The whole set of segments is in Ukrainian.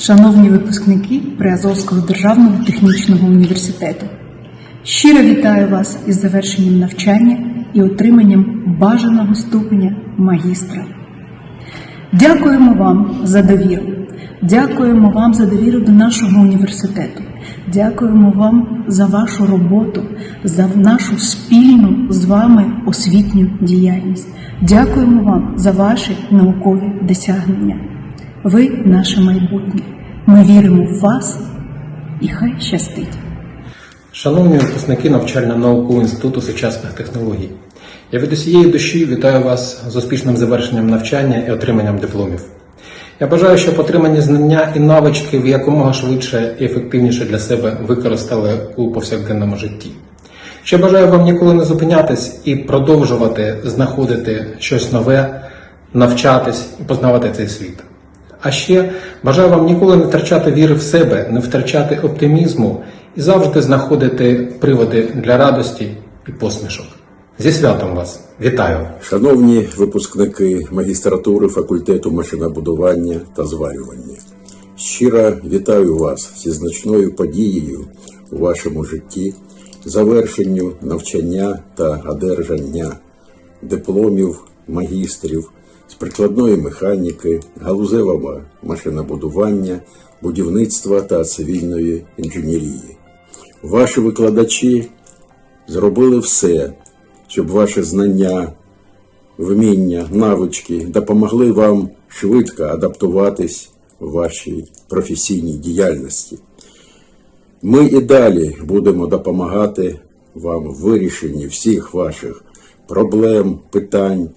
Шановні випускники Приазовського державного технічного університету, щиро вітаю вас із завершенням навчання і отриманням бажаного ступеня магістра. Дякуємо вам за довіру. Дякуємо вам за довіру до нашого університету. Дякуємо вам за вашу роботу, за нашу спільну з вами освітню діяльність. Дякуємо вам за ваші наукові досягнення. Ви наше майбутнє. Ми віримо в вас і хай щастить. Шановні випускники навчально-наукового інституту сучасних технологій, я від усієї душі вітаю вас з успішним завершенням навчання і отриманням дипломів. Я бажаю, щоб отримані знання і навички ви якомога швидше і ефективніше для себе використали у повсякденному житті. Ще бажаю вам ніколи не зупинятись і продовжувати знаходити щось нове, навчатись і познавати цей світ. А ще бажаю вам ніколи не втрачати віри в себе, не втрачати оптимізму і завжди знаходити приводи для радості і посмішок. Зі святом вас! Вітаю! Шановні випускники магістратури факультету машинобудування та зварювання, щиро вітаю вас зі значною подією у вашому житті, завершенню навчання та одержання дипломів магістрів з прикладної механіки, галузевого машинобудування, будівництва та цивільної інженерії. Ваші викладачі зробили все, щоб ваші знання, вміння, навички допомогли вам швидко адаптуватись в вашій професійній діяльності. Ми і далі будемо допомагати вам в вирішенні всіх ваших проблем, питань.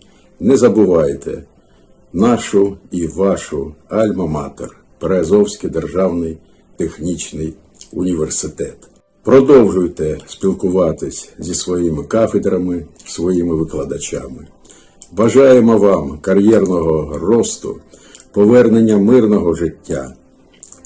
Не забувайте нашу і вашу Альма-Матер, Переазовський державний технічний університет. Продовжуйте спілкуватись зі своїми кафедрами, своїми викладачами. Бажаємо вам кар'єрного росту, повернення мирного життя.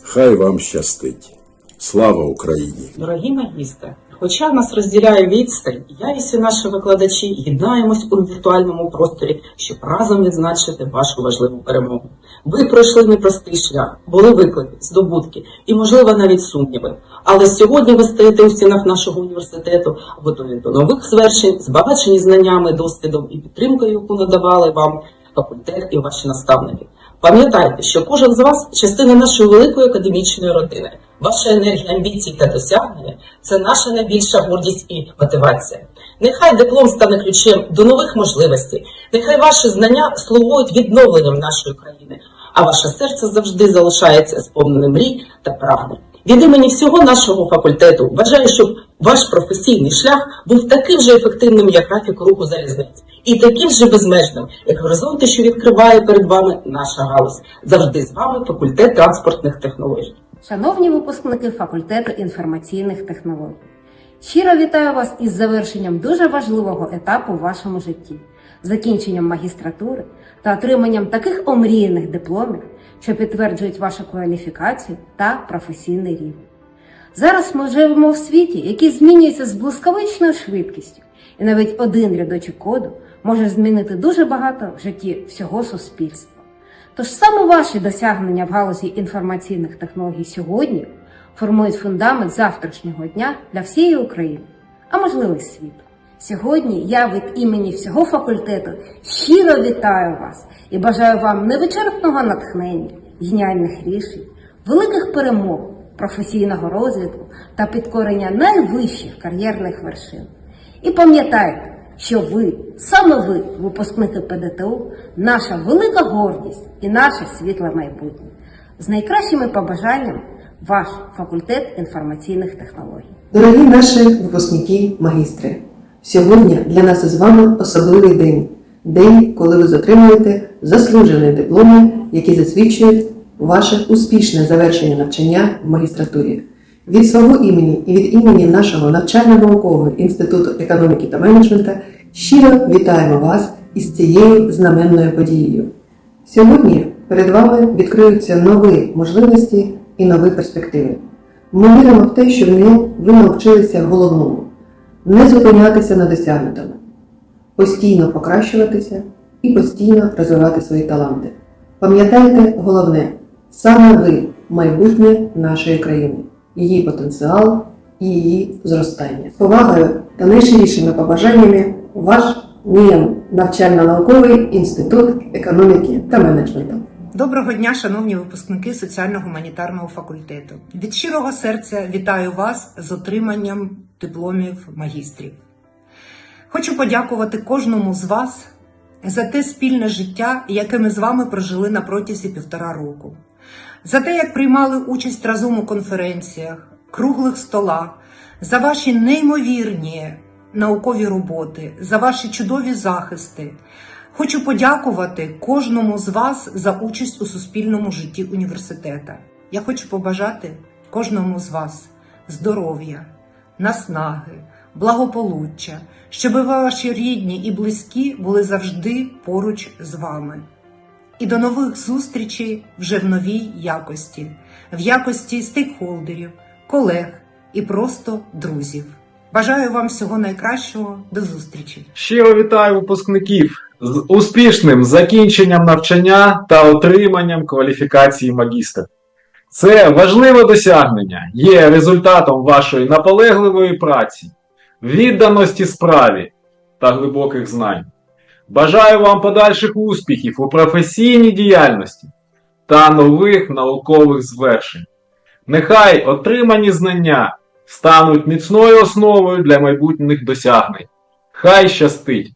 Хай вам щастить. Слава Україні! Дорогі магістри, хоча нас розділяє відстань, я і всі наші викладачі єднаємось у віртуальному просторі, щоб разом відзначити вашу важливу перемогу. Ви пройшли непростий шлях, були виклики, здобутки і, можливо, навіть сумніви. Але сьогодні ви стоїте у стінах нашого університету, готові до нових звершень, збагачені знаннями, досвідом і підтримкою, яку надавали вам факультет і ваші наставники. Пам'ятайте, що кожен з вас частина нашої великої академічної родини. Ваша енергія, амбіції та досягнення це наша найбільша гордість і мотивація. Нехай диплом стане ключем до нових можливостей, нехай ваші знання слугують відновленням нашої країни, а ваше серце завжди залишається сповненим мрій та прагнень. Від імені всього нашого факультету бажаю, щоб ваш професійний шлях був таким же ефективним, як графік руху залізниць, і таким же безмежним, як горизонти, що відкриває перед вами наша галузь. Завжди з вами факультет транспортних технологій. Шановні випускники факультету інформаційних технологій, щиро вітаю вас із завершенням дуже важливого етапу в вашому житті, закінченням магістратури та отриманням таких омріяних дипломів, що підтверджують вашу кваліфікацію та професійний рівень. Зараз ми живемо в світі, який змінюється з блискавичною швидкістю, і навіть один рядочок коду може змінити дуже багато в житті всього суспільства. Тож саме ваші досягнення в галузі інформаційних технологій сьогодні формують фундамент завтрашнього дня для всієї України, а можливо й світу. Сьогодні я від імені всього факультету щиро вітаю вас і бажаю вам невичерпного натхнення, геніальних рішень, великих перемог, професійного розвитку та підкорення найвищих кар'єрних вершин. І пам'ятайте, що ви, саме ви, випускники ПДТУ, наша велика гордість і наше світле майбутнє. З найкращими побажаннями ваш факультет інформаційних технологій. Дорогі наші випускники, магістри, сьогодні для нас з вами особливий день. День, коли ви отримуєте заслужені дипломи, які засвідчують ваше успішне завершення навчання в магістратурі. Від свого імені і від імені нашого навчально-наукового інституту економіки та менеджменту щиро вітаємо вас із цією знаменною подією. Сьогодні перед вами відкриються нові можливості і нові перспективи. Ми віримо в те, що в ньому ви навчилися головному не зупинятися на досягнутому, постійно покращуватися і постійно розвивати свої таланти. Пам'ятайте головне, саме ви майбутнє нашої країни, її потенціал і її зростання. З повагою та найщирішими побажаннями ваш НІЕМ навчально-науковий інститут економіки та менеджменту. Доброго дня, шановні випускники соціально-гуманітарного факультету. Від щирого серця вітаю вас з отриманням дипломів магістрів. Хочу подякувати кожному з вас за те спільне життя, яке ми з вами прожили на протязі півтора року, за те, як приймали участь разом у конференціях, круглих столах, за ваші неймовірні наукові роботи, за ваші чудові захисти. Хочу подякувати кожному з вас за участь у суспільному житті університета. Я хочу побажати кожному з вас здоров'я, наснаги, благополуччя, щоб ваші рідні і близькі були завжди поруч з вами. І до нових зустрічей вже в новій якості, в якості стейкхолдерів, колег і просто друзів. Бажаю вам всього найкращого. До зустрічі! Щиро вітаю випускників з успішним закінченням навчання та отриманням кваліфікації магістра. Це важливе досягнення, є результатом вашої наполегливої праці, відданості справі та глибоких знань. Бажаю вам подальших успіхів у професійній діяльності та нових наукових звершень. Нехай отримані знання стануть міцною основою для майбутніх досягнень. Хай щастить!